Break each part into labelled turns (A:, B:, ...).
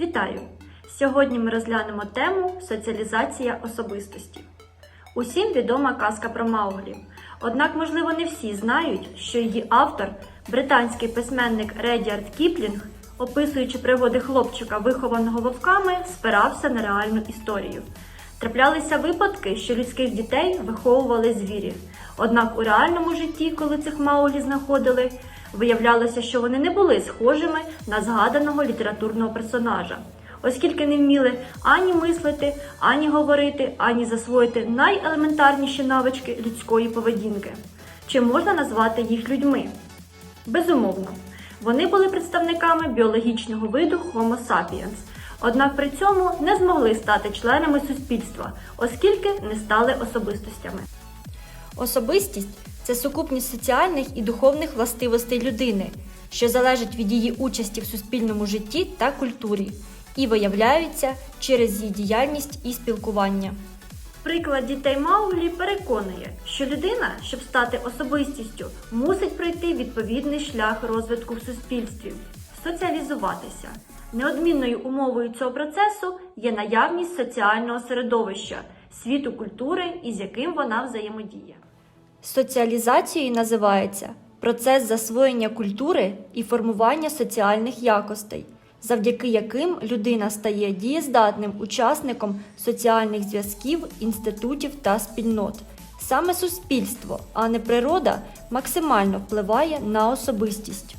A: Вітаю! Сьогодні ми розглянемо тему соціалізація особистості. Усім відома казка про Мауглі. Однак, можливо, не всі знають, що її автор, британський письменник Редіард Кіплінг, описуючи пригоди хлопчика, вихованого вовками, спирався на реальну історію. Траплялися випадки, що людських дітей виховували звірі. Однак у реальному житті, коли цих Мауглі знаходили, виявлялося, що вони не були схожими на згаданого літературного персонажа, оскільки не вміли ані мислити, ані говорити, ані засвоїти найелементарніші навички людської поведінки. Чи можна назвати їх людьми? Безумовно, вони були представниками біологічного виду Homo sapiens, однак при цьому не змогли стати членами суспільства, оскільки не стали особистостями.
B: Особистість це сукупність соціальних і духовних властивостей людини, що залежать від її участі в суспільному житті та культурі, і виявляються через її діяльність і спілкування.
A: Приклад дітей Мауглі переконує, що людина, щоб стати особистістю, мусить пройти відповідний шлях розвитку в суспільстві, соціалізуватися. Неодмінною умовою цього процесу є наявність соціального середовища, світу культури, із яким вона взаємодіє.
B: Соціалізацією називається процес засвоєння культури і формування соціальних якостей, завдяки яким людина стає дієздатним учасником соціальних зв'язків, інститутів та спільнот. Саме суспільство, а не природа, максимально впливає на особистість.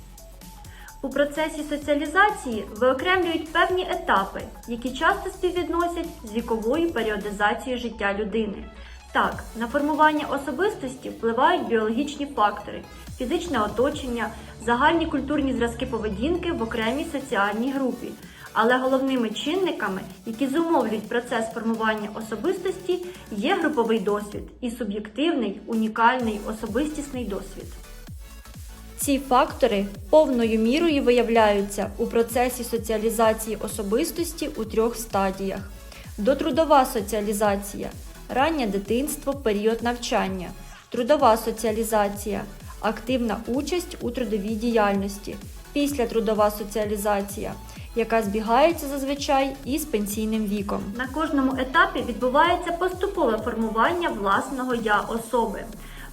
A: У процесі соціалізації виокремлюють певні етапи, які часто співвідносять з віковою періодизацією життя людини. Так, на формування особистості впливають біологічні фактори, фізичне оточення, загальні культурні зразки поведінки в окремій соціальній групі. Але головними чинниками, які зумовлюють процес формування особистості, є груповий досвід і суб'єктивний, унікальний особистісний досвід.
B: Ці фактори повною мірою виявляються у процесі соціалізації особистості у трьох стадіях: дотрудова соціалізація, раннє дитинство, період навчання, трудова соціалізація, активна участь у трудовій діяльності, післятрудова соціалізація, яка збігається зазвичай із пенсійним віком.
A: На кожному етапі відбувається поступове формування власного я особи.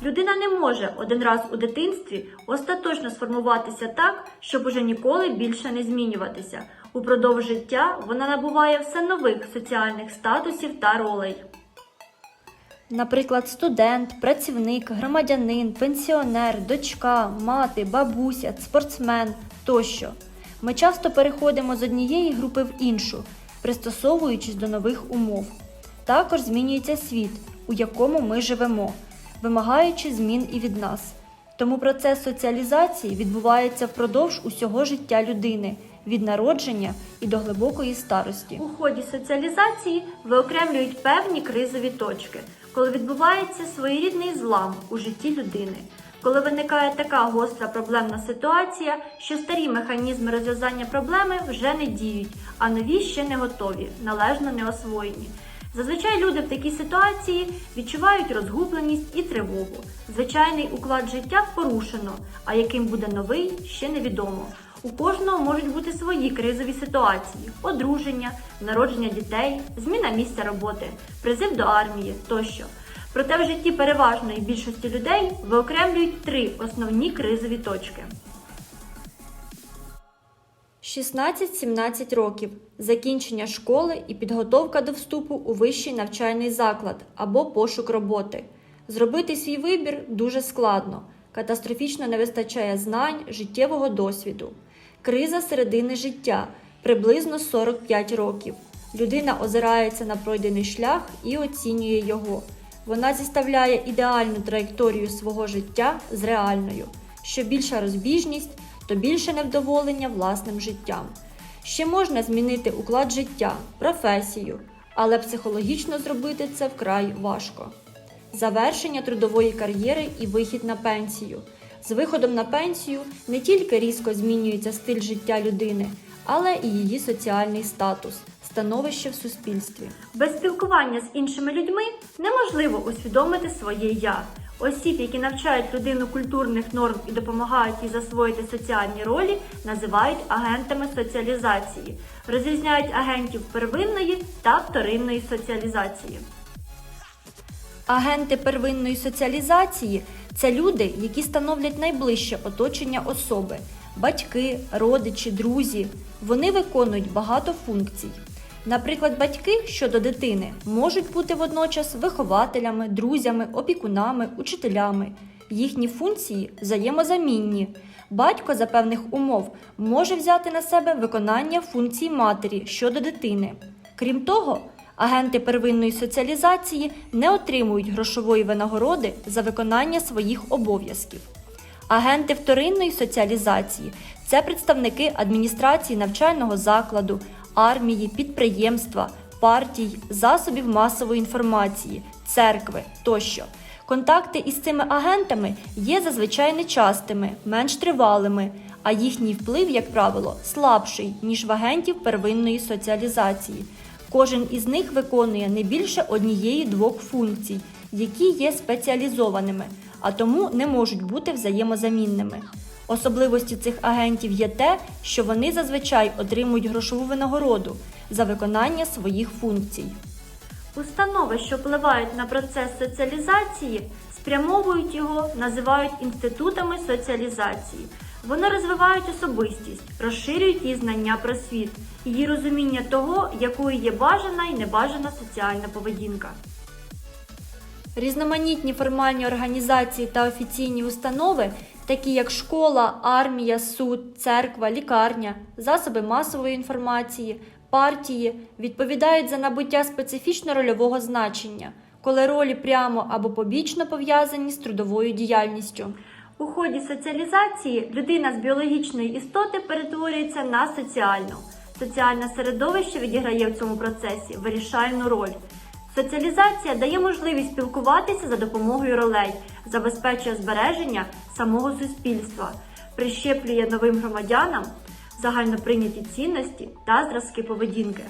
A: Людина не може один раз у дитинстві остаточно сформуватися так, щоб уже ніколи більше не змінюватися. Упродовж життя вона набуває все нових соціальних статусів та ролей.
B: Наприклад, студент, працівник, громадянин, пенсіонер, дочка, мати, бабуся, спортсмен тощо. Ми часто переходимо з однієї групи в іншу, пристосовуючись до нових умов. Також змінюється світ, у якому ми живемо, вимагаючи змін і від нас. Тому процес соціалізації відбувається впродовж усього життя людини від народження і до глибокої старості.
A: У ході соціалізації виокремлюють певні кризові точки, коли відбувається своєрідний злам у житті людини. Коли виникає така гостра проблемна ситуація, що старі механізми розв'язання проблеми вже не діють, а нові ще не готові, належно не освоєні. Зазвичай люди в такій ситуації відчувають розгубленість і тривогу. Звичайний уклад життя порушено, а яким буде новий, ще невідомо. У кожного можуть бути свої кризові ситуації: одруження, народження дітей, зміна місця роботи, призив до армії тощо. Проте в житті переважної більшості людей виокремлюють три основні кризові точки.
B: 16-17 років закінчення школи і підготовка до вступу у вищий навчальний заклад або пошук роботи. Зробити свій вибір дуже складно, катастрофічно не вистачає знань, життєвого досвіду. Криза середини життя приблизно 45 років. Людина озирається на пройдений шлях і оцінює його. Вона зіставляє ідеальну траєкторію свого життя з реальною. Що більша розбіжність, то більше невдоволення власним життям. Ще можна змінити уклад життя, професію, але психологічно зробити це вкрай важко. Завершення трудової кар'єри і вихід на пенсію. З виходом на пенсію не тільки різко змінюється стиль життя людини, але і її соціальний статус, становище в суспільстві.
A: Без спілкування з іншими людьми неможливо усвідомити своє я. Осіб, які навчають людину культурних норм і допомагають їй засвоїти соціальні ролі, називають агентами соціалізації. Розрізняють агентів первинної та вторинної соціалізації.
B: Агенти первинної соціалізації це люди, які становлять найближче оточення особи, батьки, родичі, друзі. Вони виконують багато функцій. Наприклад, батьки щодо дитини можуть бути водночас вихователями, друзями, опікунами, учителями. Їхні функції взаємозамінні. Батько за певних умов може взяти на себе виконання функцій матері щодо дитини. Крім того, агенти первинної соціалізації не отримують грошової винагороди за виконання своїх обов'язків. Агенти вторинної соціалізації це представники адміністрації навчального закладу, армії, підприємства, партій, засобів масової інформації, церкви тощо. Контакти із цими агентами є зазвичай нечастими, менш тривалими, а їхній вплив, як правило, слабший, ніж в агентів первинної соціалізації. Кожен із них виконує не більше однієї-двох функцій, які є спеціалізованими, а тому не можуть бути взаємозамінними. Особливості цих агентів є те, що вони зазвичай отримують грошову винагороду за виконання своїх функцій.
A: Установи, що впливають на процес соціалізації, спрямовують його, називають інститутами соціалізації. Вони розвивають особистість, розширюють її знання про світ, її розуміння того, якою є бажана і небажана соціальна поведінка.
B: Різноманітні формальні організації та офіційні установи, такі як школа, армія, суд, церква, лікарня, засоби масової інформації, партії, відповідають за набуття специфічно рольового значення, коли ролі прямо або побічно пов'язані з трудовою діяльністю.
A: У ході соціалізації людина з біологічної істоти перетворюється на соціальну. Соціальне середовище відіграє в цьому процесі вирішальну роль. Соціалізація дає можливість спілкуватися за допомогою ролей, забезпечує збереження самого суспільства, прищеплює новим громадянам загальноприйняті цінності та зразки поведінки.